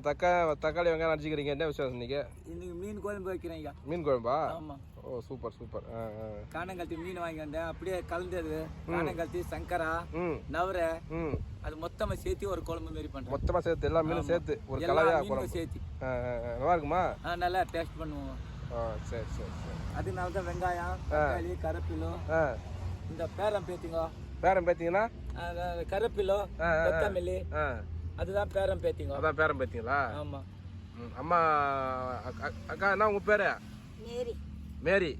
என்ன தக்கா தக்காளி வெங்காயம் அடிச்சுக்கிறீங்க. என்ன விசேஷம் இன்னைக்கு? இன்னைக்கு மீன் குழம்பு வைக்கிறேங்க மீன் குழம்பா? ஆமாம் ஓ சூப்பர் சூப்பர். காணங்கழுத்தி மீன் வாங்கி வந்தேன். அப்படியே கலந்தது. காணங்கழுத்தி சங்கரா நவரை அது மொத்தமா சேர்த்து ஒரு குழம்பு மாரி பண்றேன். மொத்தமாக சேர்த்து எல்லா மீனும் சேர்த்து ஒரு மீனும் குழம்பு. சேர்த்து. நல்லா இருக்குமா? நல்லா டேஸ்ட் பண்ணுவோம். சரி சரி சரி. அதனால தான் வெங்காயம் தக்காளி கருப்பிலோ இந்த பேரம் பேத்திங்கோ. பேரன் பார்த்தீங்கன்னா அஹ் கருப்பிலோ. கொத்தமல்லி. அதுதான் பேரம் பேத்திங்கோ. அதான் பேரன் பார்த்தீங்களா ஆமா. ம் அம்மா அக்கா அக்கா என்ன உங்கள் பேர்? மேரி. மேரி.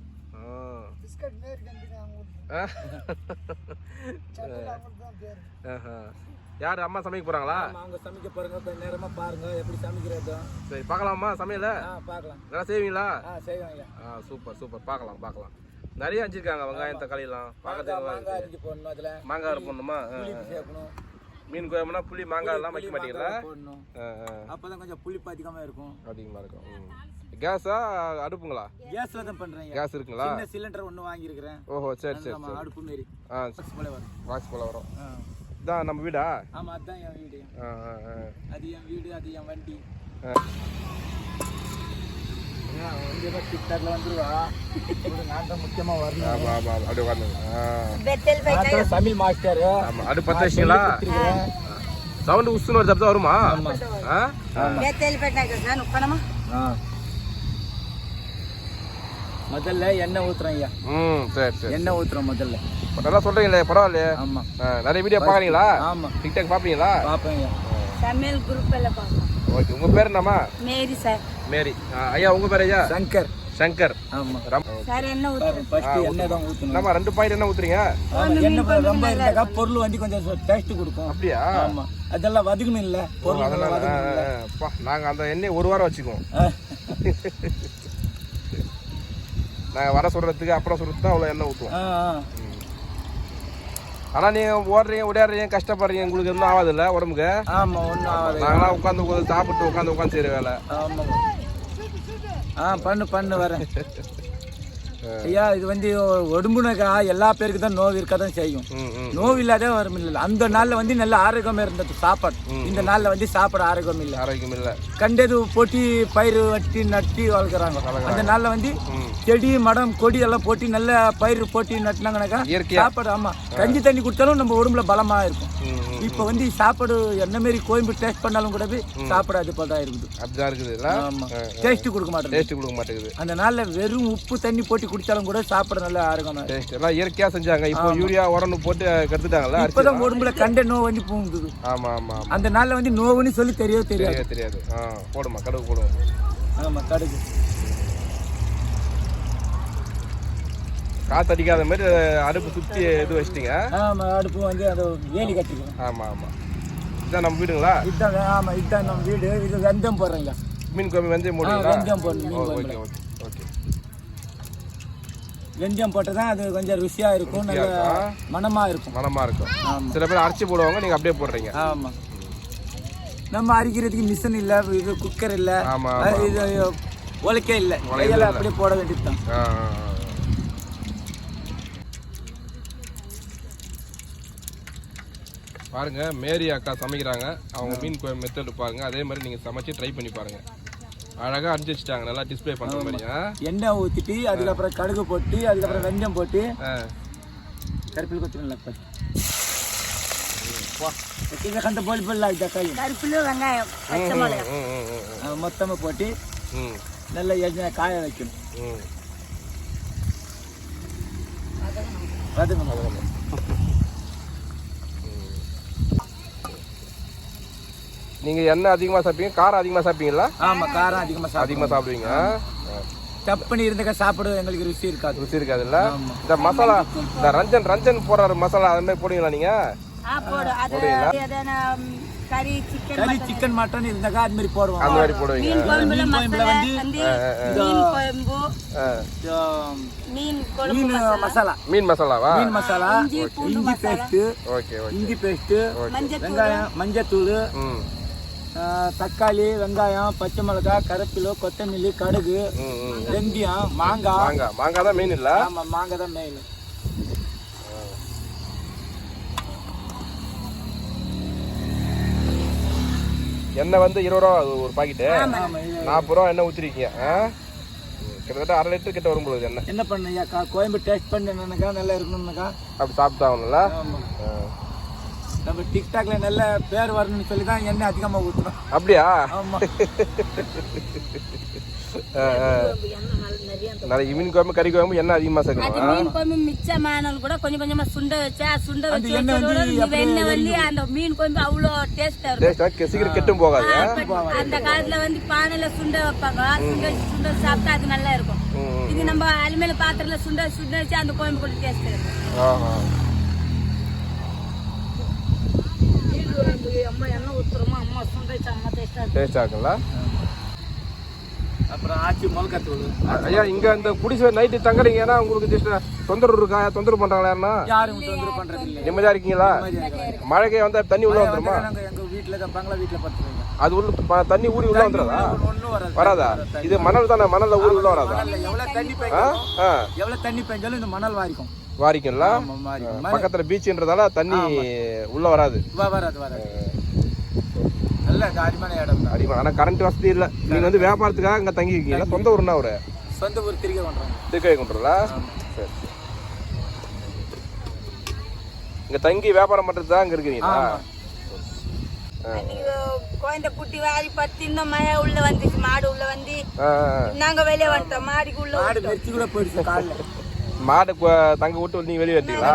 யார் அம்மா சமைக்க போகிறாங்களா ஆமா அவங்க சமைக்க போறங்க. கொஞ்ச நேரமா பாருங்க எப்படி சமைக்கிறது சரி பார்க்கலாமா சமையல? ஆ பார்க்கலாம். நல்லா செய்வீங்களா? ஆ செய்வாங்க ஆ சூப்பர் சூப்பர். பார்க்கலாம் பார்க்கலாம். நிறைய அஞ்சிருக்காங்க வெங்காயம் தக்காளிலாம் மாங்காய் மாங்காய் பார்க்கறதுக்கு அரிஞ்சு போடணும் அதுல. மாங்காய் போடணுமா. சேர்க்கணும். மீன் குழம்புனா புளி மாங்காய் எல்லாம் புளி வைக்க மாட்டீங்களா? போடணும். அப்பதான் கொஞ்சம் புளிப்பு அதிகமா இருக்கும். அப்படிங்களா இருக்கும். கேஸா அடுப்புங்களா? கேஸ்ல தான் பண்றேன். கேஸ் இருக்குங்களா? சின்ன சிலிண்டர் ஒண்ணு வாங்கியிருக்கிறேன். ஓஹோ சரி சரி அடுப்பு மாரி. ஆ box போல வரும். வாக்ஸ் போல வரும். இதான் நம்ம வீடா? ஆமா அதுதான் என் வீடு. அது என் வீடு அது என் வண்டி. தமிழ் மாஸ்டர். பத்து வச்சிங்களா சவுண்ட் உசுன்னு ஒரு சப்தம் வருமா? முதல்ல எண்ணெய் ஊத்துறோம் ஐயா. ம் சரி சரி. எண்ணெய் ஊத்துறோம் முதல்ல. நல்லா சொல்றீங்களே பரவாயில்லையே. ஆமா. நிறைய வீடியோ பாக்குறீங்களா ஆமா. டிக்டாக் பாப்பீங்களா? பாப்பேன் ஐயா. சமையல் குரூப்பில் பார்க்கலாம் ஓகே உங்கள் பேர் என்னம்மா? Mary sir. மேரி. ஐயா உங்கள் பேர் ஐயா? சங்கர். சங்கர். சார் என்ன ஊத்துறீங்க? நம்ம ரெண்டு பாயிண்ட் என்ன ஊத்துறீங்க? என்ன பொருள் வண்டி கொஞ்சம் டேஸ்ட் கொடுக்கும். அப்படியா? ஆமா. அதெல்லாம் வதக்கணும் இல்ல. பொருள் அதெல்லாம் நாங்க அந்த எண்ணெய் ஒரு வாரம் வச்சுக்குவோம். நாங்க வர சொல்றதுக்கு அப்புறம் சொல்றதுக்கு தான் அவ்வளோ எண்ணெய் ஊற்றுவோம் ஆ, ஆ. ஆனா நீங்க ஓடுறீங்க ஓடியாடுறீங்க கஷ்டப்படுறீங்க உங்களுக்கு எதுவும் ஆகாதுல்ல உடம்புக்கு? ஆமா ஒண்ணும் ஆகாது நாங்களாம் உட்காந்து உட்காந்து சாப்பிட்டு உட்காந்து உட்காந்து செய்யற வேலை. ஆமா. ஆ பண்ணு பண்ணு வரேன். ஐயா இது வந்து உடம்புனாக்கா எல்லா பேருக்கு தான் நோவு இருக்க தான் செய்யும். நோவு இல்லாத வரும் இல்லை அந்த நாள்ல வந்து நல்ல ஆரோக்கியமா இருந்தது சாப்பாடு. இந்த நாள்ல வந்து சாப்பாடு ஆரோக்கியம் இல்லை. ஆரோக்கியம் இல்லை. கண்டது போட்டி பயிர் வட்டி நட்டி வளர்க்குறாங்க. அந்த நாள்ல வந்து செடி மடம் கொடி எல்லாம் போட்டு நல்ல பயிர் போட்டு நட்டினாங்கனாக்கா சாப்பாடு ஆமா. கஞ்சி தண்ணி குடிச்சாலும் நம்ம உடம்புல பலமா இருக்கும். இப்போ வந்து சாப்பாடு என்ன மாரி கோயம்பு டேஸ்ட் பண்ணாலும் கூட சாப்பாடு அது போல தான் இருக்குது. அப்படிதான் இருக்குது இல்லை ஆமா. டேஸ்ட் கொடுக்க மாட்டேங்குது. டேஸ்ட் கொடுக்க மாட்டேங்குது. அந்த நாள்ல வெறும் உப்பு தண்ணி போட்டு குடிச்சாலும் கூட சாப்பாடு நல்லா ஆரோக்கியமா. டேஸ்ட் எல்லாம் இயற்கையா செஞ்சாங்க. இப்போ யூரியா உரம்னு போட்டு கற்றுட்டாங்கல்ல இப்பதான் உடம்புல கண்ட நோய் வந்து பூங்குது ஆமா ஆமா ஆமா. அந்த நாள்ல வந்து நோவுன்னு சொல்லி தெரியவே தெரியாது. தெரியாது. ஆ போடுமா கடுகு போடுவோம். ஆமா கடுகு. காத்து அடிக்காத மாதிரி அடுப்பு சுத்தி இது வச்சிட்டீங்க. ஆமா அடுப்பு வந்து அதை வேலி கட்டிக்கிறோம் ஆமா ஆமா. இதான் நம்ம வீடுங்களா? இதுதான் வே- ஆமா இதுதான் நம்ம வீடு. இது வெந்தயம் போடுறீங்க. மீன் குழம்பு வெந்தயம் ஆ, போடுவீங்களா வெந்தயம் போடணும் ஓகே ஓகே ஓகே. வெந்தயம் போட்டால் தான் அது கொஞ்சம் ருசியா இருக்கும் நல்ல மணமா இருக்கும். மனமா இருக்கும். சில பேர் அரைச்சி போடுவாங்க நீங்க அப்படியே போடுறீங்க. ஆமா. நம்ம அரிக்கிறதுக்கு மிஷின் இல்ல இது குக்கர் இல்ல. இது உலக்கே இல்ல. அப்படியே போட வேண்டியது தான் பாருங்கள் மேரி அக்கா சமைக்கிறாங்க. அவங்க மீன் கோயம் மெத்தடு பாருங்கள் அதே மாதிரி நீங்கள் சமைச்சு ட்ரை பண்ணி பாருங்கள் அழகாக அடிச்சு வச்சுட்டாங்க. நல்லா டிஸ்பிளே பண்ணுற மாதிரியா? எண்ணெய் ஊற்றிட்டு அதுக்கப்புறம் கடுகு போட்டு அதுக்கப்புறம் வெந்தயம் போட்டு. கருப்பில் கொத்தமல்லி இப்போ கண்ட போலி போல் ஆகிட்டா கை கருப்பில் வெங்காயம் மொத்தமாக போட்டு நல்ல எண்ணெய் காய வைக்கணும். வதங்கணும் நீங்கள் எண்ணெய் அதிகமாக சாப்பிடுவீங்க காரம் அதிகமாக சாப்பிடுவீங்களா ஆமாம் காரம் அதிகமாக அதிகமாக சாப்பிடுவீங்க. சப்புனி இருந்துக்க சாப்பிட எங்களுக்கு ருசி இருக்காது. ருசி இருக்காது இல்ல இந்த மசாலா இந்த ரஞ்சன் ரஞ்சன் போடுற மசாலா அது மாதிரி போடுவீங்களா நீங்க? கறி சிக்கன் மட்டன் இருந்தாக்கா அது போடுவோம். அந்த மாதிரி போடுவீங்க. மீன் வந்து மீன் மசாலா. மீன் மசாலாவா? மீன் மசாலா இஞ்சி பேஸ்ட் ஓகே ஓகே. இஞ்சி பேஸ்ட் வெங்காயம் மஞ்சள் தூள் தக்காளி வெங்காயம் பச்சை மிளகாய் கருப்பிலோ கொத்தமல்லி கடுகு வெந்தயம் மாங்காய். மாங்காய் மாங்காய் தான் மெயின் இல்ல? ஆமா மாங்காய் தான் மெயின் எண்ணெய் வந்து இருபது ரூபா ஒரு பாக்கெட்டு. நாற்பது ரூபா எண்ணெய் ஊற்றிருக்கீங்க கிட்டத்தட்ட அரை லிட்டர் கிட்ட வரும் பொழுது என்ன பண்ணையா கா கோயம்பு டேஸ்ட் பண்ணணுக்கா நல்லா இருக்கணும்னாக்கா அப்படி சாப்பிட்டாகணும்ல ஆமா. நம்ம டிக்டாக்ல நல்ல பேர் வரணும்னு சொல்லி தான் எண்ணெய் அதிகமா ஊத்துறோம். அப்படியா. நிறைய மீன் குழம்பு கறி குழம்பு எண்ணெய் அதிகமாக அது சேர்க்கணும் மீன் குழம்பு மிச்சமானாலும் கூட கொஞ்சம் கொஞ்சமா சுண்ட வச்சா சுண்ட அந்த வச்சு எண்ணெய் வந்து அந்த மீன் குழம்பு அவ்வளோ டேஸ்டா இருக்கும். சீக்கிரம் கெட்டும் போகாது. அந்த காலத்துல வந்து பானையில சுண்ட வைப்பாங்க. சுண்ட வச்சு சுண்ட சாப்பிட்டா அது நல்லா இருக்கும். இது நம்ம அலுமையில பாத்திரத்துல சுண்ட சுண்ட வச்சு அந்த குழம்பு கூட டேஸ்ட் இருக்கும். அப்புறம் ஆச்சி மிளகாத்தூள் ஐயா இங்க இந்த குடிசை நைட்டு தங்குறீங்க. ஏன்னா உங்களுக்கு ஜஸ்ட் தொந்தரவு இருக்கா? தொந்தரவு பண்றாங்களா யாருன்னா? யாரும் தொந்தரவு பண்றது இல்லை நிம்மதியா இருக்கீங்களா? மழைக்கே வந்தா தண்ணி உள்ள வந்துருமா? எங்க பங்களா அது உள்ள தண்ணி ஊறி உள்ள வந்துடாதா வராது. இது மணல் தானே? மணல்ல ஊறி உள்ள வராதா? எவ்வளவு தண்ணி ஆ எவ்வளவு தண்ணி பெஞ்சாலும் இந்த மணல் வாரிக்கும் வாரிக்கும்ல பக்கத்துல பீச்சுன்றதால தண்ணி உள்ள வராது. வராது வராது. நல்ல காரியமான இடம் தான். அடிமா ஆனா கரண்ட் வசதி இல்ல. நீங்க வந்து வியாபாரத்துக்காக இங்க தங்கி இருக்கீங்களா சொந்த ஊர்னா ஒரு சொந்த ஊர் திருக்க பண்றாங்க திருக்கை கொண்டுல சரி இங்க தங்கி வியாபாரம் பண்றது தான் இங்க இருக்கிறீங்களா குழந்தை குட்டி வாரி பத்து இன்னும் மழை உள்ள வந்துச்சு. மாடு உள்ள வந்து. நாங்க வெளியே வந்துட்டோம். மாடிக்கு உள்ள மாடு கூட போயிடுச்சு காலில். மாடு தங்க விட்டு நீங்க வெளியே வெட்டீங்களா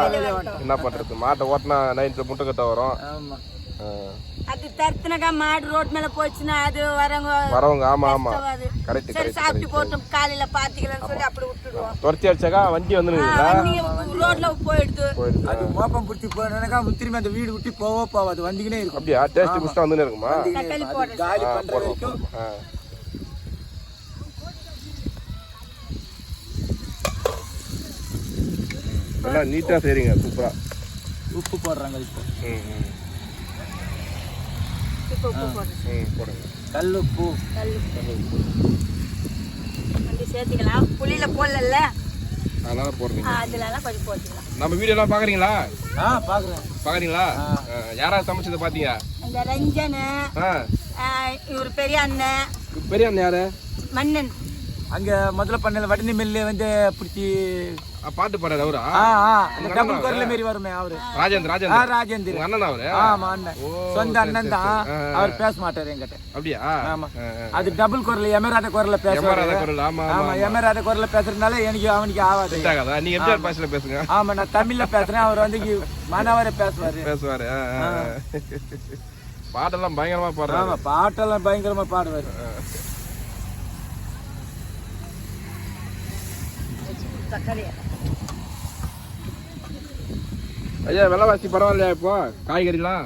என்ன பண்றது? மாட்டை ஓட்டினா நைட்ல முட்டை கட்ட வரும். அது தருத்துனக்கா மாடு ரோட் மேல போச்சுன்னா அது வரவங்க வரவங்க ஆமா ஆமா. கரெக்ட் சரி சாப்பிட்டு போட்டோம். காலையில பாத்துக்கலாம்னு சொல்லி அப்படி விட்டுடுவோம். துரத்தி அடிச்சாக்கா வண்டி வந்துருங்களா ரோட்ல போயிடுது. அது மோப்பம் பிடிச்சி போனாக்கா திரும்பி அந்த வீடு விட்டு போவோ போவாது வண்டிக்கினே இருக்கும். அப்படியா? டேஸ்ட் குஸ்டா வந்துன்னு இருக்குமா? காலி பண்ற வரைக்கும் நல்லா நீட்டா செய்றீங்க. சூப்பரா. உப்பு போடுறாங்க இப்போ. ம் உப்பு போடுங்க. கல் உப்பு சேர்த்துக்கலாம். புளியில போடல அதனால போடுறீங்க. அதுல எல்லாம் கொஞ்சம் போட்டுக்கலாம். நம்ம வீடியோ எல்லாம் பாக்குறீங்களா? ஆ பாக்குறேன். பாக்குறீங்களா? ஆ, யாராவது சமைச்சதை பாத்தீங்க இந்த ரஞ்சனு ஆ. இவர் பெரிய அண்ணன். பெரிய அண்ணன் யாரு? மன்னன். அங்க முதல்ல பண்ணல வடனி மில்லு வந்து பிடிச்சி பாட்டு பாடுறாரு அவரா? அந்த டபுள் குரல்ல மாரி வருமே அவரு. ராஜேந்திர ராஜேந்திர. ராஜேந்திர. அண்ணன் அவரு? ஆமா அண்ணன். சொந்த அண்ணன் தான். அவர் பேச மாட்டாரு என்கிட்ட. அப்படியா? ஆமா. அது டபுள் குரல் எமராத குரல்ல எம்ஆர்ஆர் குரல் ஆமா ஆமா எமராத குரல்ல பேசுறதுனால எனக்கு அவனுக்கு செட் ஆகாதா? நீங்க எம்ஜிஆர் பாஷையில பேசுங்க. ஆமா நான் தமிழ்ல பேசுறேன். அவர் வந்து மானாவார பேசுவாரு. பேசுவாரு. பாட்டெல்லாம் பயங்கரமா பாடுறாரு. ஆமா பாட்டெல்லாம் பயங்கரமா பாடுவாரு தக்காளி ஐயா விலைவாசி பரவாயில்லையா இப்போ? காய்கறிலாம்?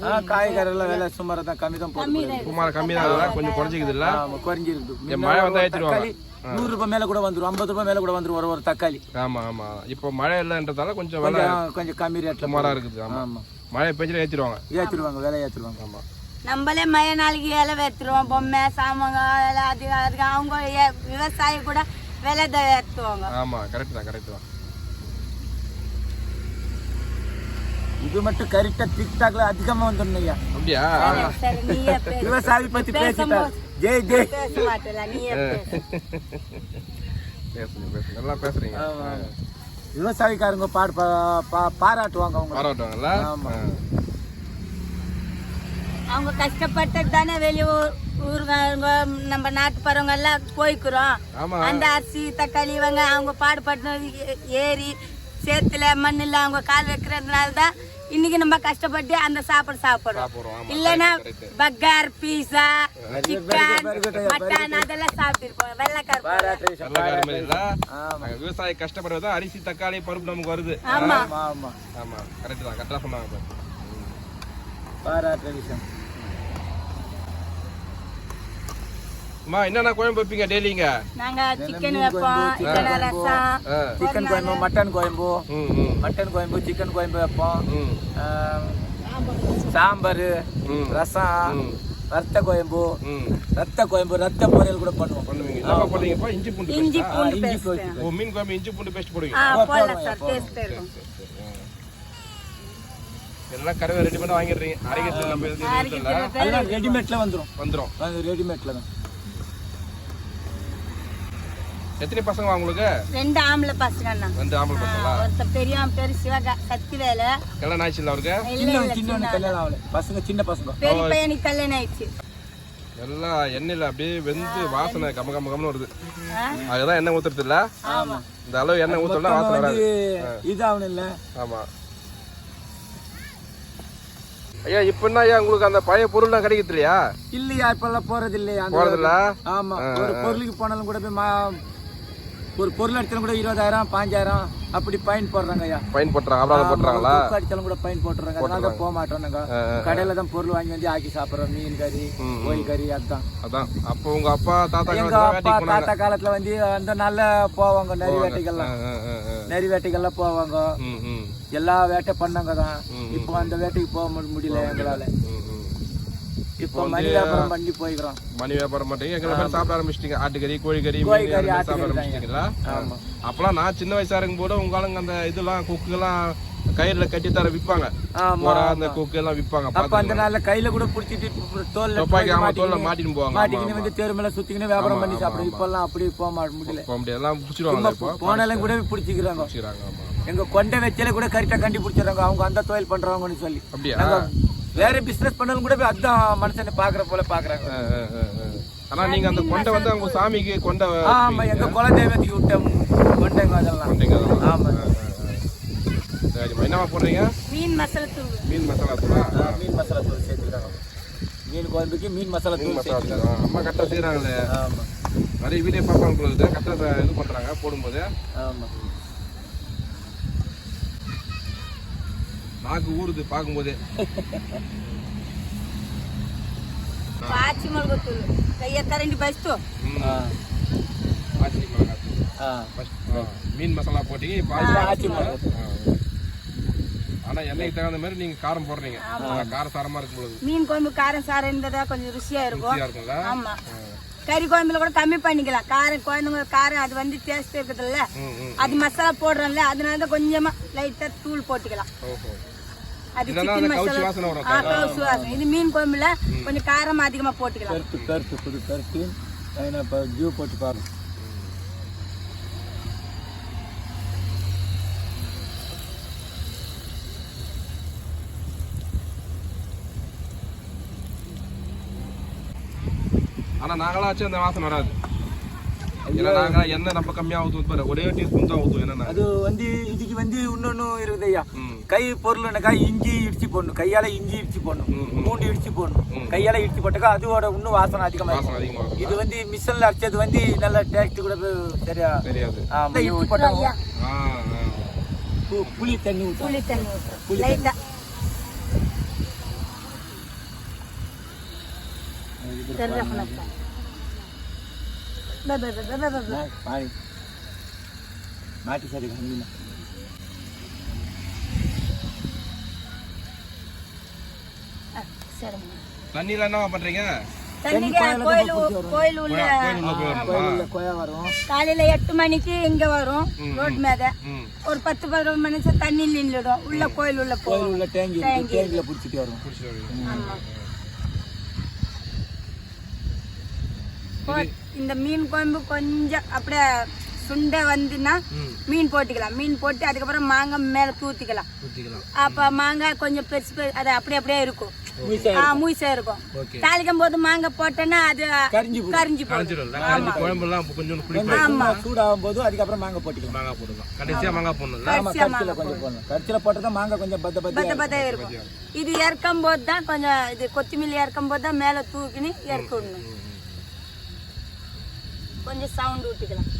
ஆ காய்கறி எல்லாம் விலை சுமாரா தான் கம்மி தான் போட்டு சுமார் கம்மி தான் கொஞ்சம் குறைஞ்சிக்குது இல்ல ஆமா குறைஞ்சிருக்கு என் மழை வந்தா ஒரு ஏத்திடுவாங்க. தக்காளி நூறு ரூபாய் மேல கூட வந்துரும் ஐம்பது ரூபாய் மேல கூட வந்துரும் ஒரு ஒரு தக்காளி. ஆமா ஆமா. இப்போ மழை இல்லைன்றதால கொஞ்சம் விலை கொஞ்சம் கம்மி ரேட்ல சுமாரா இருக்குது ஆமா. மழை பெஞ்சில ஏற்றிடுவாங்க ஏத்திடுவாங்க விலை ஏத்திடுவாங்க ஆமா. நம்மளே மழை நாளைக்கு இலை வைத்துருவோம் பொம்மை சாமாங்க அதுக்கு அவங்க விவசாயி கூட விலை ஆமா கரெக்ட் தான் கரெக்ட் தான். இது மட்டும் கரெக்டா டிக்டாக்ல அதிகமா வந்துடணும் ஐயா அப்படியா சரி நீயே பேசு. விவசாயி பத்தி பேசும்போது ஜெய் ஜெய். பேச மாட்டல நீயே பேசு. பேசுங்க பேசுங்க நல்லா பேசுறீங்க. ஆமா. விவசாயிக்காரங்க பாடு பா- பா- பாராட்டுவாங்க அவங்க பாராட்டுவாங்கல்ல? ஆமா. அவங்க கஷ்டப்பட்டது தானே வெளியூர் ஊருங்க நம்ம நாட்டு பறவங்க எல்லாம் போய்க்கிறோம். ஆமா. அந்த அரிசி தக்காளி இவங்க அவங்க பாடுபட்டு ஏ- ஏறி சேத்துல மண்ணில் அவங்க கால் வைக்கிறதுனால தான் இன்னைக்கு நம்ம கஷ்டப்பட்டு அந்த சாப்பாடு சாப்பிடுறோம். இல்லைன்னா. பர்கர் பீஸா சிக்கன் மட்டன் அதெல்லாம் சாப்பிட்டுருப்போம். வெள்ளைக்கார விவசாயி கஷ்டப்படுறது அரிசி தக்காளி பருப்பு நமக்கு வருது. ஆமா. ஆமா ஆமா. கரெக்ட் தான். கரெக்டா சொன்னாங்க பாரு. பாராட்டு விஷயம் அம்மா என்னென்ன குழம்பு வைப்பீங்க டெய்லிங்க நாங்க சிக்கன் வைப்போம் சிக்கன் ரசம். சிக்கன் குழம்பு மட்டன் குழம்பு மட்டன் குழம்பு சிக்கன் குழம்பு வைப்போம் சாம்பார் ம். ரசம். ரத்த குழம்பு ம் ரத்த குழம்பு ரத்த பொரியல் கூட பண்ணுவோம் பண்ணுவீங்க. என்னப்பா பண்ணுவீங்கப்பா இஞ்சி பூண்டு இஞ்சி பூண்டு பேஸ்ட் ஓ மீன் குழம்பு இஞ்சி பூண்டு பேஸ்ட் போடுவீங்க? ஆ போடலாம் சார் டேஸ்ட் இருக்கும். எல்லாம் கறவை ரெடி பண்ணி வாங்கிடுறீங்க. அரைக்கிறது நம்ம ரெடிமேட்ல வந்துரும். வந்துரும். அது ரெடிமேட்ல தான். எத்தனை பசங்க உங்களுக்கு? ரெண்டு ஆம்பளை பசங்க அண்ணா. ரெண்டு ஆம்பளை பசங்களா? ஒருத்தர் பெரியவன் பேரு சிவகா சக்திவேலு கல்யாணம் ஆயிடுச்சு இல்ல அவருக்கு இல்ல சின்ன இல்ல சின்ன கல்யாணம் ஆகல. பசங்க சின்ன பசங்க. பெரிய பையனுக்கு கல்யாணம் ஆயிடுச்சு. எல்லாம் எண்ணெயில அப்படியே வெந்து வாசனை கம கம கமன்னு வருது? அதுதான் எண்ணெய் ஊத்துறது இல்ல? ஆமா. இந்த அளவு எண்ணெய் ஊத்தலாம் வாசனை வராது. இது ஆகணும் இல்ல. ஆமா. ஐயா இப்ப என்ன ஐயா உங்களுக்கு அந்த பழைய பொருள்லாம் கிடைக்குது இல்லையா? இல்லையா இப்பெல்லாம் போறது இல்லையா அந்த போறதில்ல? ஆமா ஒரு பொருளுக்கு போனாலும் கூட போய் மா- ஒரு பொருள் அடிச்சாலும் கூட இருபதாயிரம் பாஞ்சாயிரம் அப்படி பயன் போடுறாங்க ஐயா. ஃபைன் போட்டுறாங்க அபராதம் போட்டுறாங்களா? அடிச்சாலும் கூட பயன் போட்டுறாங்க. அதனால தான் போக மாட்டோம் நாங்க கடையில தான் பொருள் வாங்கி வந்து ஆக்கி சாப்பிடுறோம். மீன் கறி கோழி கறி அதுதான். அதான். அப்போ உங்க அப்பா தாத்தா எங்க காலத்துல அப்பா தாத்தா காலத்துல வந்து அந்த நாள்ல போவாங்க நரி வேட்டைகள்லாம். நரி வேட்டைகள்லாம் போவாங்க. எல்லா வேட்டை பண்ணாங்க தான். இப்போ அந்த வேட்டைக்கு போக முடியல. எங்களால. இப்போ மணி வியாபாரம் பண்ணி போய்க்கிறோம். மணி வியாபாரம் பண்றீங்க எங்களை பேர் சாப்பிட ஆரம்பிச்சிட்டீங்க. ஆட்டுக்கறி கோழிக்கறி கோழி கறி, சாப்பிட ஆரம்பிச்சிட்டீங்களா? அப்பெல்லாம் நான் சின்ன வயசா இருக்கும் போது உங்க ஆளுங்க அந்த இதெல்லாம் குக்குலாம் கயிறுல கட்டி தர விற்பாங்க. அந்த குக்கு எல்லாம் விற்பாங்க. அப்ப அந்த நாள்ல கையில கூட புடிச்சிட்டு இப்ப தோல்ல துப்பாக்கி ஆமா தோல்ல மாட்டின்னு போவாங்க. ஆமா, மாட்டிக்கின்னு வந்து தெரு மேல சுத்திக்கின்னு வியாபாரம் பண்ணி சாப்பிடுறோம் இப்பெல்லாம் அப்படி போக முடியல. போக முடியாது எல்லாம் பிடிச்சிருவாங்க இப்போ. போனாலும் கூட பிடிச்சிக்கிறாங்க. எங்க கொண்டை வச்சல கூட கரெக்டா கண்டுபிடிச்சிடுறாங்க. அவங்க அந்த தொழில் பண்றவங்கன்னு சொல்லி. அப்படியா? வேற பிசினஸ் பண்ணாலும் கூட போய் அதான் மனுஷனை பாக்குற போல பாக்குறாங்க. ஆனா நீங்க அந்த கொண்டை வந்து அவங்க சாமிக்கு கொண்டை ஆமா எங்க குல தெய்வத்துக்கு விட்ட கொண்டைங்க அதெல்லாம். ஆமா. ஆ, ஆ, ஆ. சரிம்மா என்னம்மா போடுறீங்க? மீன் மசாலா தூள் மீன் மசாலா தூளா ஆ, மீன் மசாலா தூள் சேர்த்துக்கிறாங்க மீன் குழம்புக்கு மீன் மசாலா தூள் மசாலா அம்மா கரெக்டாக செய்கிறாங்களே ஆமா. நிறைய வீடியோ பார்ப்பாங்க கரெக்டாக இது பண்ணுறாங்க போடும்போது. ஆமா. நாக்கு ஊறுது பார்க்கும்போதே பாச்சி மிளகு தூள் கையை கரண்டி பஸ்ட்டு ம். ஆ, ஆச்சி மிளகாய் தூள். ஆ. First, ஆ, மீன் மசாலா போட்டீங்க இப்போ ஆச்சி ஆச்சி மிளகாய் மிளகாய். ஆ. ஆனா எண்ணெய்க்கு தகுந்த மாதிரி நீங்க காரம் போடுறீங்க. காரம் சாரமா இருக்கும் பொழுது. மீன் குழம்பு காரம் சாரம் இருந்ததா கொஞ்சம் ருசியா இருக்கும். இருக்கும்ல? ஆமா. கறி குழம்புல கூட கம்மி பண்ணிக்கலாம். காரம் குழந்தைங்க காரம் அது வந்து டேஸ்ட் இருக்குதுல்ல. ம் ம் அது மசாலா போடுறோம்ல அதனால தான் கொஞ்சமா லைட்டா தூள் போட்டுக்கலாம். ஓஹோ. அது சிக்கன் கவுச்சி மசாலா வாசனை வரும் ஆ கவுசு வாசம் இது மீன் குழம்புல கொஞ்சம் காரம் அதிகமா போட்டுக்கலாம். கருத்து கருத்து புது கருத்து. இப்போ ஜூ போட்டு பாருங்க ஆனா நாங்களாச்சும் அந்த வாசனை வராது. ஏன்னா நாங்க எண்ணெய் நம்ம கம்மியா ஊத்துவோம் பாரு. ஒரே டீஸ்பூன் தான் ஊத்துவோம் என்னன்னா அது வந்து இதுக்கு வந்து இன்னொன்னு இருக்குது ஐயா. கை பொருள்னாக்கா இஞ்சி இடிச்சு போடணும். கையால இஞ்சி இடிச்சு போடணும். பூண்டு இடிச்சு போடணும். கையால இடிச்சு போட்டாக்கா அதோட இன்னும் வாசனை அதிகமா இருக்கும். இது வந்து மிஷின்ல அரைச்சது வந்து நல்ல டேஸ்ட் கூட சரியா தெரியாது. இடிச்சு போட்டாங்க புளி தண்ணி புளி தண்ணி ஊற்றுறோம் லைட்டா தெரியல கோயில் உள்ள போய் வரணுமா கோயில்ல கொயா வரும். காலையில எட்டு மணிக்கு இங்க வரும் ரோட் மேத ம். ஒரு பத்து பதினொரு மணி தண்ணி நின்றுடும் உள்ள கோயில் உள்ள கோயில் உள்ள டேங்கில பிடிச்சிட்டு வரும் குடிச்சிட்டு வருவீங்க. ஆமா போ- இந்த மீன் குழம்பு கொஞ்சம் அப்படியே சுண்டை வந்துன்னா மீன் போட்டுக்கலாம். மீன் போட்டு அதுக்கப்புறம் மாங்காய் மேல தூத்திக்கலாம். அப்ப மாங்காய் கொஞ்சம் பெருசு பெரு அது அப்படியே அப்படியே இருக்கும். மூசா இருக்கும். ஓகே. தாளிக்கும் போது மாங்காய் போட்டோன்னா அது கரிஞ்சு புளிப்பு சும்மா சூடாகும் போது அதுக்கப்புறம் மாங்காய் போட்டுக்கலாம். மாங்காய் கடைசியா மாங்காய் ஆமா கொஞ்சம் போடணும். கரிச்சில போட்டா மாங்காய் கொஞ்சம் பத்த பத்த பத்த பத்தா இருக்கும். இது இறக்கும் போது தான் கொஞ்சம் இது கொத்தமல்லி இறக்கும் போது தான் மேலே தூக்கினு இறக்கி விடணும். கொஞ்சம் சவுண்ட் விட்டுக்கலாம்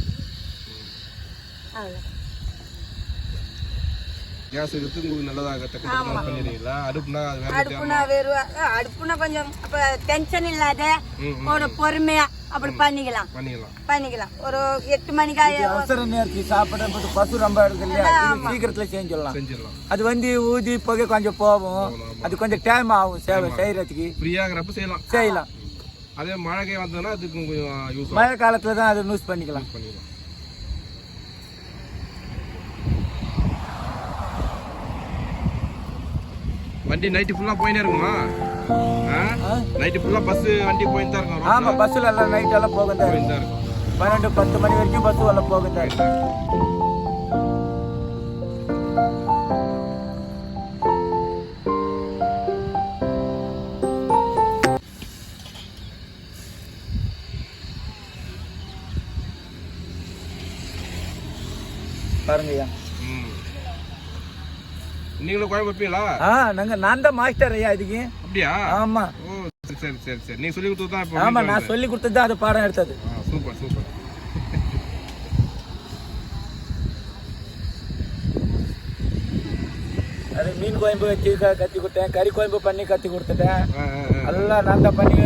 அவ்வளோ கேஸ் எடுத்து உங்களுக்கு நல்லதாக பண்ணிடுறீங்களா அடுப்புனா அடுப்புனா வெறும் அடுப்புனா கொஞ்சம் அப்போ டென்ஷன் இல்லாத ஒரு பொறுமையா அப்படி பண்ணிக்கலாம். பண்ணிக்கலாம் பண்ணிக்கலாம். ஒரு எட்டு மணிக்காய அவசர நேரத்துக்கு சாப்பிட போது பசு ரொம்ப இருக்கு இல்லையா சீக்கிரத்துல செஞ்சிடலாம். செஞ்சிடலாம். அது வந்து ஊதி புகை கொஞ்சம் போகும். அது கொஞ்சம் டைம் ஆகும். சேவை செய்யறதுக்கு. ஃப்ரீயாகிறப்ப செய்யலாம். செய்யலாம். அதே மழை வந்ததுன்னா அதுக்கு கொஞ்சம் யூஸ் மழை காலத்துல தான் அதை யூஸ் பண்ணிக்கலாம். பண்ணிக்கலாம். வண்டி நைட்டு ஃபுல்லா போயினே இருக்குமா? நைட்டு ஃபுல்லா பஸ் வண்டி போயிட்டு தான் இருக்கும் ஆமா பஸ்ஸில் எல்லாம் நைட் எல்லாம் போகும் தான் இருக்கும் பன்னெண்டு பத்து மணி வரைக்கும் பஸ் எல்லாம் போகும் தான் பாருங்க ஐயா. நீங்களும் குழம்பு வைப்பீங்களா ஆ நாங்க நான் தான் மாஸ்டர் ஐயா இதுக்கு. அப்படியா? ஆமா. ஓ சரி சரி சரி நீ சொல்லி கொடுத்தது தான் ஆமா நான் சொல்லி கொடுத்தது தான் அது பாடம் எடுத்தது. Super super. அது மீன் குழம்பு வச்சு கத்தி கொடுத்தேன் கறி குழம்பு பண்ணி கத்தி கொடுத்துட்டேன். எல்லாம் நான் தான் பண்ணி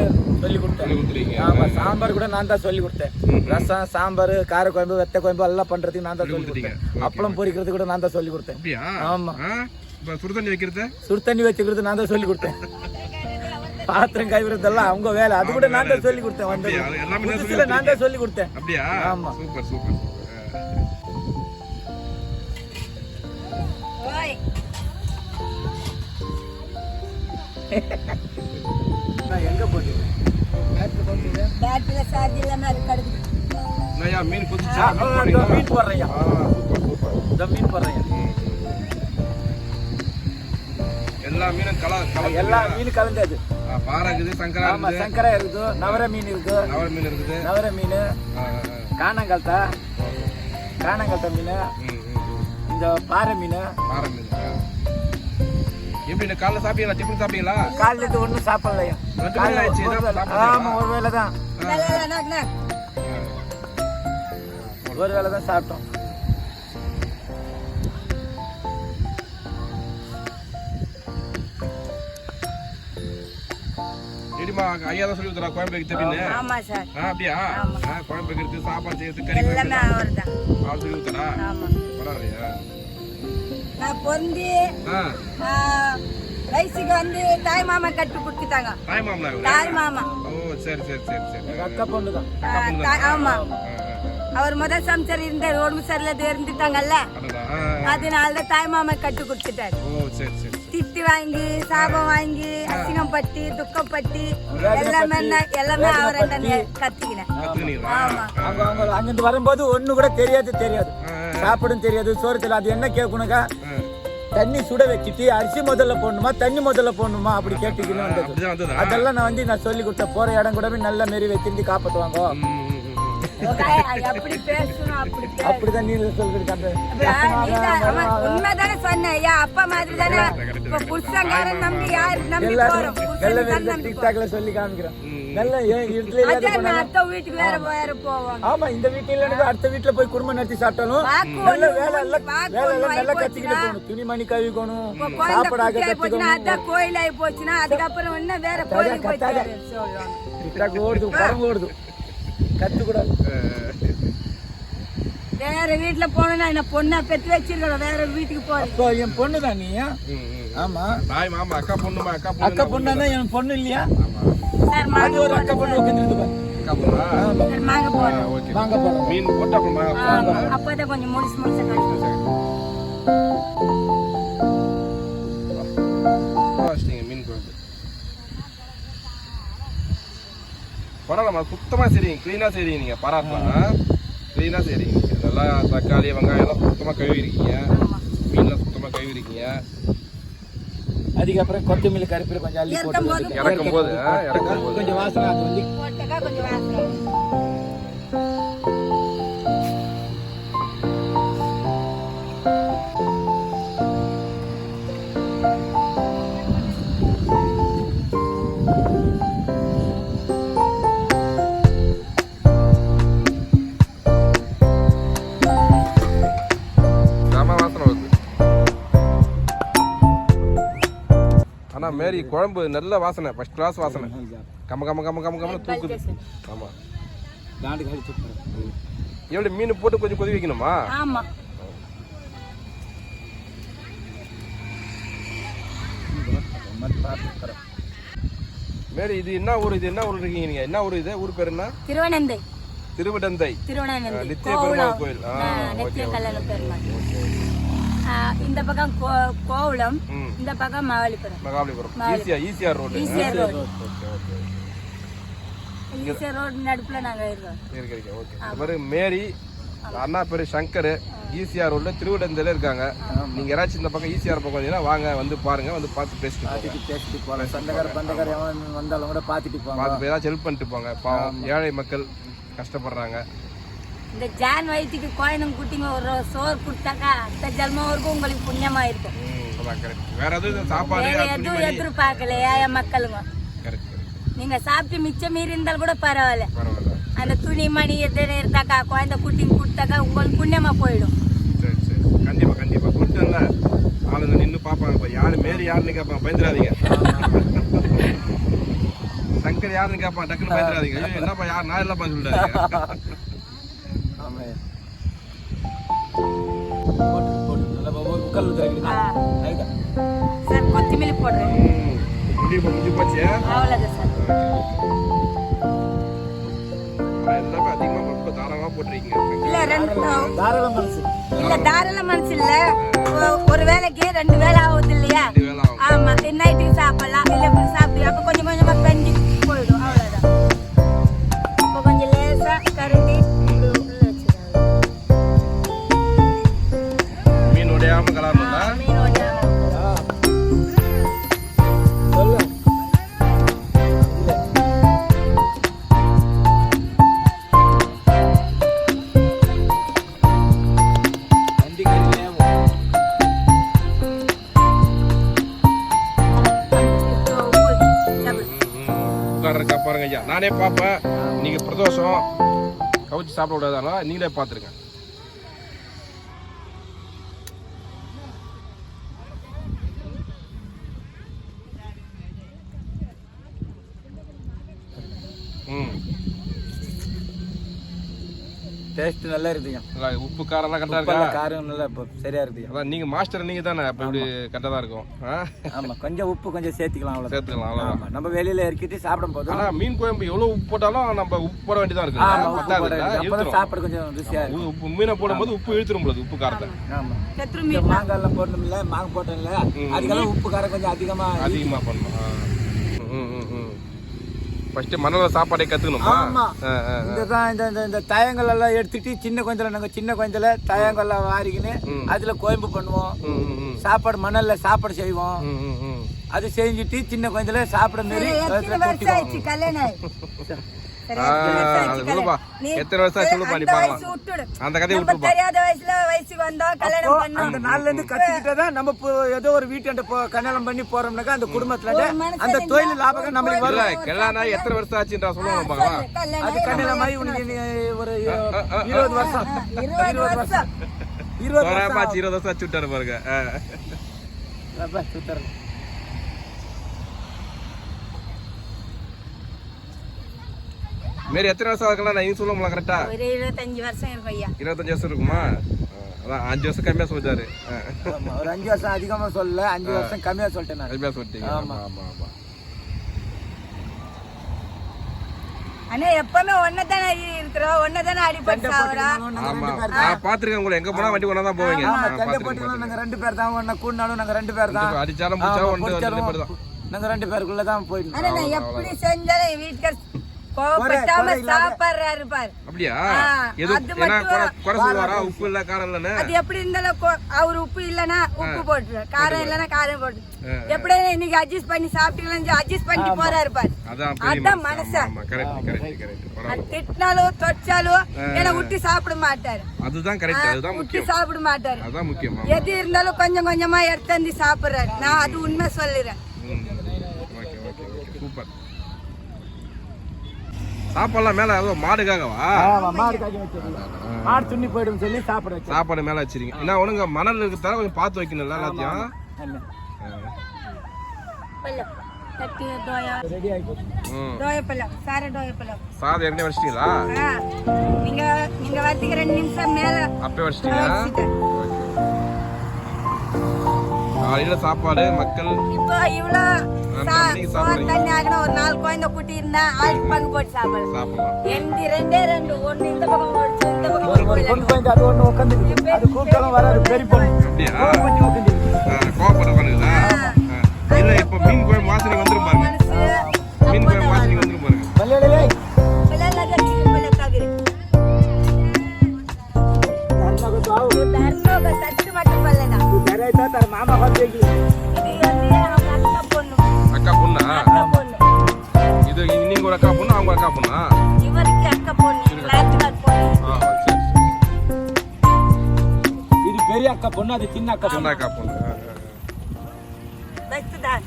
சொல்லி கொடுத்தேன் ஆமா சாம்பார் கூட நான் தான் சொல்லி கொடுத்தேன். ரசம் சாம்பார் கார குழம்பு வெத்த குழம்பு எல்லாம் பண்றதுக்கு நான் தான் சொல்லி. கொடுத்தேன் அப்பளம் பொரிக்கிறது கூட நான் தான் சொல்லி கொடுத்தேன் அப்படியா? ஆமா. ஆ? இப்போ சுடு தண்ணி வைக்கிறது? சுடு தண்ணி வச்சுக்கிறது நான் தான் சொல்லி கொடுத்தேன் பாத்திரம் கைவிடுறதெல்லாம் அவங்க வேலை. அது கூட நான் தான் சொல்லி கொடுத்தேன் எல்லாமே நான் தான் சொல்லி கொடுத்தேன் அப்படியா? ஆமா. சூப்பர் சூப்பர் நான் எங்க போட்டு பேட்டரியில சார்ஜ் அது மீன் கொதிச்சு மீன் இந்த மீன் போடுறேன் எல்லா மீனும் கல எல்லா கலந்தது. பாறை இருக்குது சங்கரா ஆமா சங்கரா இருக்குது நவர மீன் இருக்கு நவர மீன் இருக்குது. நவர மீன். காணங்கல்தா. காணங்கல்தா மீன். இந்த பாறை மீன். பாறை மீன் ஆ. எப்படி இந்த காலைல சாப்பிட்டீங்களா? டிஃபன் சாப்பிட்டீங்களா? காலையில இது ஒண்ணும் சாப்பிடலையா. வேளை ஆயிடுச்சு? ஆமா ஒரு வேளை தான். ஒரு வேளை தான் சாப்பிட்டோம். ஐயா தான் சொல்லி கொடுத்துறா குழம்பு வைக்க தெரியுன்னு ஆமா சார். ஆ அப்படியா? ஆமா. ஆ, குழம்பு வைக்கிறது சாப்பாடு செய்யறது கறி எல்லாமே வைக்கிறது அவர் தான் அவர் சொல்லி கொடுத்தா ஆமா. பரவாயில்லையா? நான் ஆ, வயசுக்கு வந்து தாய் மாமா கட்டு கொடுத்துட்டாங்க. தாய் இவரு? தாய் மாமா. ஓ சரி சரி சரி சரி. அக்கா பொண்ணு தான் ஆமா. அவர் முதல் சம்சார் இருந்த உடம்பு சரியில்லாத இருந்துட்டாங்கல்ல. அதனால தான் தாய் மாமா கட்டு கொடுத்துட்டாரு. ஓ சரி சரி. திட்டு வாங்கி சாபம் வாங்கி அசிங்கம் பட்டி துக்கம் பட்டி எல்லாமே நான் எல்லாமே அவரை கத்திக்கினேன். அங்கிருந்து வரும்போது ஒண்ணு கூட தெரியாது தெரியாது. சாப்பிடும் தெரியாது சோறு தெரியாது. அது என்ன கேட்கணுக்கா. தண்ணி சுட வச்சுட்டு அரிசி முதல்ல போடணுமா தண்ணி முதல்ல போடணுமா? அப்படி வந்ததா. அதெல்லாம் நான் வந்து நான் சொல்லி கொடுத்தேன் போற இடம் கூட நல்ல மாரி வச்சிருந்து காப்பாத்துவாங்க அப்படிதான் நீ அவன் உண்மைதானே சொன்னேன். ஐயா அப்பா மாதிரி தானே இப்ப புருஷங்காரன் நம்பி யாரு நம்பி போறோம். டிக்டாக்ல சொல்லி காமிக்கிறேன். நல்ல அடுத்த வீட்டுக்கு வேற வேற ஆமா இந்த வீட்டுல இருந்து அடுத்த வீட்டுல போய் குடும்பம் நடத்தி சாப்பிட்டாலும் நல்ல ஒண்ணு வேலை எல்லாம் வேலை எல்லாம் நல்லா ஆகி கத்துக்கிட்டு போச்சுன்னா, போகணும். துணிமணி கழுவிக்கணும் இப்ப குழந்தை சாப்பாடாக குட்டி ஆகி போச்சுன்னா கத்துக்கணும். அதான் கோயில் ஆகி போச்சுன்னா அதுக்கப்புறம் என்ன வேற கோயிலுக்கு போய் கத்தாத. சொல்லுவாங்க டிக்டாக் ஓடுது படம் ஓடுது. கத்துக்கூடாது. வேற வீட்டுல போனா என்ன பொண்ணா பெத்து வச்சிருக்கோம் வேற வீட்டுக்கு போறேன் என் பொண்ணு தான் நீ. ஆமா. தாய் மாமா அக்கா பொண்ணுமா அக்கா பொண்ணு அக்கா பொண்ணா தான் என் பொண்ணு இல்லையா? மாங்க ஒரு அக்கா பொண்ணு உட்காந்துருக்கு பாரு. போறோம் ஓகே. வாங்க போறோம் மீன் போட்டு அப்பதான் கொஞ்சம் முழுசு முழுசா பரவாயில்லம்மா சுத்தமாக செய்றீங்க க்ளீனாக செய்றீங்க நீங்கள் பாராட்டலாம் க்ளீனாக செய்றீங்க. நல்லா தக்காளி வெங்காயம் எல்லாம் சுத்தமாக கழுவிருக்கீங்க. மீன்லாம் சுத்தமாக கழுவிருக்கீங்க. அதுக்கப்புறம் கொத்தமல்லி கருப்பில் கொஞ்சம் அள்ளி போட்டு இறக்கும் போது கொஞ்சம் வாசனை அது வந்து மேரி குழம்பு நல்ல வாசனை ஃபர்ஸ்ட் கிளாஸ் வாசனை. கம கம கம கம கம தூக்குது. ஆமா. காண்டு கழிச்சு எப்படி மீன் போட்டு கொஞ்சம் கொதி வைக்கணுமா? ஆமா. மேரி இது என்ன ஊர் இது என்ன ஊர் இருக்கீங்க நீங்க? என்ன ஊர் இது? ஊர் பேர் என்ன? திருவனந்தை திருவிடந்தை திருவண்ணாமலை. நித்திய பெருமாள் கோயில். ஆ, ஆ, ஓகே, நித்திய. கல்யாண பெருமாள் இந்த பக்கம் கோ- கோவளம் இந்த பக்கம் மகாபலிபுரம். மகாபலிபுரம். மகாபலி- ஈஸியா ஈஸியா road ECR road okay okay ECR road நடுப்புல நாங்க இருக்கோம். இருக்கு இருக்கு. ஓகே. மாதிரி மேரி அண்ணா பேரு சங்கர் ஈசிஆர் ரோட்ல திருவிடந்தில இருக்காங்க. நீங்க யாராச்சும் இந்த பக்கம் ஈசிஆர் பக்கம் வந்தீங்கன்னா வாங்க வந்து பாருங்க வந்து பார்த்து பேசிட்டு போங்க. பார்த்துட்டு பேசிட்டு போகலாம் சொந்தக்கார பந்தக்கார எவன் வந்தாலும் கூட பார்த்துட்டு போங்க. பார்த்து போய் ஏதாச்சும் ஹெல்ப் பண்ணிட்டு போங்க. பாவம். ஏழை மக்கள் கஷ்டப்படுறாங்க. இந்த ஜான் வயிற்றுக்கு கோயிலும் குட்டிங்க ஒரு சோறு கொடுத்தாக்கா அத்த ஜென்மம் வரைக்கும் உங்களுக்கு புண்ணியமா இருக்கும் வேற எதுவும் எதிர்பார்க்கலையா என் மக்களுங்க? நீங்க சாப்பிட்டு மிச்சம் மீறி இருந்தாலும் கூட பரவாயில்ல. அந்த துணி மணி எதுன்னு இருந்தாக்கா குழந்தை குட்டிங்க கொடுத்தாக்கா உங்களுக்கு புண்ணியமா போயிடும். கண்டிப்பா கண்டிப்பா. கொடுத்தல ஆளுங்க நின்று பார்ப்பாங்க யாரு மேரி யாருன்னு கேட்பாங்க. பயந்துடாதீங்க. சங்கர் யாருன்னு கேட்பான். டக்குன்னு பயந்துடாதீங்க. ஐயோ என்னப்பா யார்? நான் இல்லப்பா சொல்லிட்டாங்க ஒரு முக்கால் ஊற்றுறீங்களா அதுதான் சார் எல்லாமே ரொம்ப இல்ல ரெண்டு தாராள மனசு இல்ல தாராள மனசு இல்ல ஒரு வேளைக்கு ரெண்டு வேலை ஆகுது இல்லையா ஆமா நைட்டுக்கு சாப்பிடலாம் இல்ல இப்படி சாப்பிடு அப்ப கொஞ்சம் கொஞ்சமா பெஞ்சு கவுச்சி சாப்பிட விடாதானா நீங்களே பார்த்துருங்க ம் டேஸ்ட் நல்லா இருக்குதுங்க. நல்லா உப்பு காரம்லாம் கரெக்டாக இருக்கா? காரம் நல்லா இப்போ சரியா இருக்குதுங்க. அதான் நீங்க மாஸ்டர் நீங்க தானே? அப்போ இப்படி கரெக்டாக தான் இருக்கும். ஆ? ஆமா கொஞ்சம் உப்பு கொஞ்சம் சேர்த்துக்கலாம் அவ்வளோ சேர்த்துக்கலாம் அவ்வளோதான் ஆமா நம்ம வெளியில இறக்கிட்டு சாப்பிடும் போது ஆனா மீன் குழம்பு எவ்வளவு உப்பு போட்டாலும் நம்ம உப்பு போட வேண்டியதா இருக்கு. ஆமா உப்பு பத்தாது. போட இல்ல? வேண்டியது. அப்பதான் இழுத்துரும். சாப்பிட கொஞ்சம் ருசியா இருக்கும். உப்பு மீனை போடும்போது உப்பு இழுத்துரும் பொழுது உப்பு காரத்தை. ஆமா. செத்துரு இந்த மீன் மாங்காய் எல்லாம் போடணும்ல மாங்காய் போட்டோம்ல அதுக்கெல்லாம் உப்பு காரம் கொஞ்சம் அதிகமா அதிகமா பண்ணணும் ஃபர்ஸ்ட் மணல சாப்பாடே கத்துக்கணுமா? ஆ. இதுதான் இந்த இந்த இந்த தயங்கள் எல்லாம் எடுத்துட்டு சின்ன கொஞ்சல நாங்க சின்ன கொஞ்சல தயங்கள்லாம் வாரிக்கின்னு அதுல கோயம்பு பண்ணுவோம். சாப்பாடு மணல்ல சாப்பாடு செய்வோம். அது செஞ்சுட்டு சின்ன கொஞ்சல சாப்பிட மாரி கல்யாணம் எத்தனை வருஷம் சொல்லுப்பா. கல்யாணம்? நீ அந்த கதையை. தெரியாத வயசுல வயசுக்கு கல்யாணம் நாள்ல இருந்து கத்துக்கிட்டே தான் நம்ம ஏதோ ஒரு வீட்டாண்ட போ கல்யாணம் பண்ணி போறோம்னாக்கா அந்த குடும்பத்துல அந்த தொழில் லாபகம் நம்மளுக்கு வரும். கல்யாணம் ஆகி எத்தனை வருஷம் ஆச்சுன்றா சொல்லுவாங்க பார்க்கலாம் கல்யாணம் அது ஆகி கண்ணில மாதிரி உனக்கு ஒரு இருபது வருஷம். இருபது வருஷம். இருபது வருஷம். இருபது வருஷம் ஆச்சு விட்டாரு பாருங்க. ஆ. அப்பா, சுத்தர். மாரி எத்தனை வருஷம் இருக்கலாம் நான் சொல்ல முடியல கரெக்டா ஒரு இருபத்தஞ்சு வருஷம் இருக்கும் ஐயா. இருபத்தஞ்சு வருஷம் இருக்குமா? அதான் அஞ்சு வருஷம் கம்மியா சொல்லிட்டாரு. ஒரு அஞ்சு வருஷம் அதிகமா சொல்லல அஞ்சு வருஷம் கம்மியா சொல்லிட்டேன் நான். கம்மியா சொல்லிட்டீங்க. ஆமா ஆமா. ஆமா அண்ணா எப்பவுமே ஒன்னதானே இருக்கிறோம்? ஒன்னதானே அடிபட்டு சாவறோம்? ஆமா. நான் பாத்துருக்கேன் உங்களை. எங்க போனா வண்டி ஒண்ணா தான் போவீங்க. ஆமா, சண்டை நாங்க ரெண்டு பேர் தான். ஒண்ணு கூடினாலும் நாங்க ரெண்டு பேர் தான். அடிச்சாலும் ரெண்டு தான். நாங்க ரெண்டு பேருக்குள்ள தான் நான் எப்படி செஞ்சாலும் என் கோவப்பட்டாம சாப்பிடுறாரு பாரு. அப்படியா? அது மட்டும் குறை குறை சொல்லுவாரா? உப்பு இல்ல காரம் இல்லன்னு? அது எப்படி இருந்தாலும் கொ- அவர் உப்பு இல்லனா உப்பு போட்டுரு காரம் இல்லனா காரம் போட்டு ஆ. எப்படி இன்னைக்கு அட்ஜஸ்ட் பண்ணி சாப்பிட்டீங்களா அட்ஜஸ்ட் பண்ணி போறாரு பாரு. அதான் மனசு. திட்டினாலும் தொச்சாலும் என்ன விட்டு சாப்பிட மாட்டாரு. அதுதான் கரெக்ட் அதுதான் விட்டு முக்கியம். சாப்பிட மாட்டாரு. அதான் முக்கியம் ஆமா. எது இருந்தாலும் கொஞ்சம் கொஞ்சமா எடுத்து வந்து சாப்பிடுறாரு. நான் அது உண்மை சொல்லுறேன் ம். ஓகே ஓகே ஓகே சூப்பர் சாப்பாடுலாம் மேல ஏதோ மாடுக்காகவா? ஆமா, மாடு துண்ணி போயிடும் சொல்லி சாப்பிட சாப்பாடு மேல வச்சிருக்கீங்க. என்ன ஒண்ணுங்க மணல் இருக்கிறதால கொஞ்சம் பார்த்து வைக்கணும்ல எல்லாத்தையும்? சாதம் ஏற்கனவே வச்சிட்டீங்களா? நீங்க நீங்க வரதுக்கு ரெண்டு நிமிஷம் மேல அப்பே வச்சிட்டீங்களா? வச்சுட்டேன். காலையில சாப்பாடு மக்கள்? இப்போ ஆமா, நீங்க சோறு சாப்பிடுறீங்க. தண்ணி ஆகணும் ஒரு நாலு குழந்தை குட்டி இருந்தா ஆளுக்கு பங்கு போட்டு சாப்பிடலாம் எந்த ரெண்டே ரெண்டு ஒண்ணு இந்த பக்கம் போடுச்சு இந்த பக்கம் ஒரு போடுச்சு ஒரு பொண்ணு போய் அது ஒண்ணு உட்காந்துருக்கு அது கூப்பிட்டாலும் வராது. பெரிய பொண்ணு. அப்படியா? கொஞ்சம் உட்காந்து கோவப்பட உட்காந்துக்குதா இல்ல இப்ப மீன் குழம்பு வாசனை வந்துரும் பாருங்க. மனசு மீன் குழம்பு வாசனை வந்துரும் பாருங்க. பல்லையிலே பிள்ளைல கட்டிக்கு பிள்ளை காகுது தர்ணோக தட்டு மட்டும் பல்லடா மாமா பார்த்து இது வந்து நீங்க ஒரு அக்கா பொண்ணு அவங்க அக்கா பொண்ணா? இவருக்கு அக்கா பொண்ணு. இது பெரிய அக்கா பொண்ணு அது சின்ன அக்கா சின்ன அக்கா பொண்ணு. பெஸ்ட் தான்.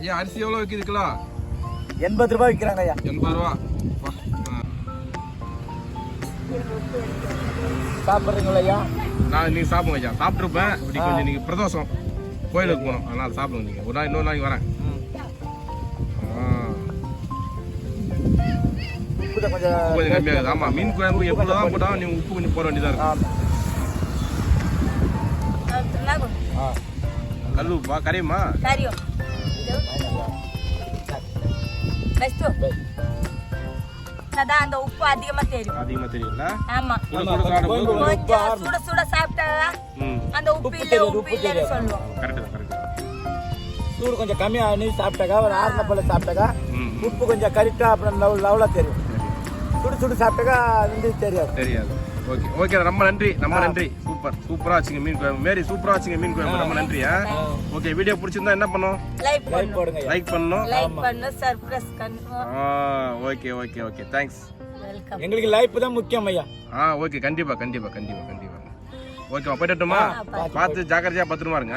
ஐயா அரிசி எவ்வளவு விற்கிது கிலோ எண்பது ரூபாய் விற்கிறாங்க ஐயா. எண்பது ரூபா. சாப்பிட்றீங்களா ஐயா? நான் நீங்க சாப்பிடுங்க ஐயா. சாப்பிட்டுருப்பேன். இப்படி கொஞ்சம் நீங்க பிரதோஷம். கோயிலுக்கு போகணும். அதனால சாப்பிடுங்க நீங்க. ஒரு நாள் இன்னொரு நாளைக்கு வரேன். கொஞ்சம் கம்மியாகுது ஆமா மீன் குழம்பு எப்படி தான் போட்டாலும் நீங்க உப்பு கொஞ்சம் போட வேண்டியதா இருக்கும். கல் உப்பா? கரையுமா கரியோ பெஸ்ட் பை. அதான் அந்த உப்பு அதிகமா தெரியும். அதிகமா தெரியும்ல? ஆமா. சுட சுட சாப்பிடும் போது கொஞ்சம் சுட சுட சாப்பிட்டா அந்த உப்பு இல்ல உப்பு இல்லைன்னு. சொல்லுவோம். கரெக்டு கரெக்டு சூடு கொஞ்சம் கம்மியாக நீ சாப்பிட்டாக்கா ஒரு ஆறுன போல சாப்பிட்டாக்கா உப்பு கொஞ்சம் கரெக்டாக அப்புறம் லவ் லெவலாக தெரியும். சுடு சுடு சாப்பிட்டாக்கா வந்து தெரியாது. தெரியாது. ஓகே ஓகே ரொம்ப நன்றி ரொம்ப நன்றி. சூப்பர் சூப்பரா வச்சுங்க மீன் குழம்பு. மேரி சூப்பரா வச்சுங்க மீன் குழம்பு. ரொம்ப நன்றி ஆ. ஓகே வீடியோ பிடிச்சிருந்தா என்ன பண்ணும்? லைக் போடுங்க. லைக் பண்ணணும் லைக் பண்ணு சர்ப்ரைஸ் பண்ணு ஆ okay okay okay. Thanks welcome எங்களுக்கு லைஃப் தான் முக்கியம் ஐயா. ஆ ஓகே கண்டிப்பா கண்டிப்பா கண்டிப்பா கண்டிப்பா. ஓகே போயிட்டுமா பார்த்து ஜாக்கிரதையா பத்திரமா இருங்க.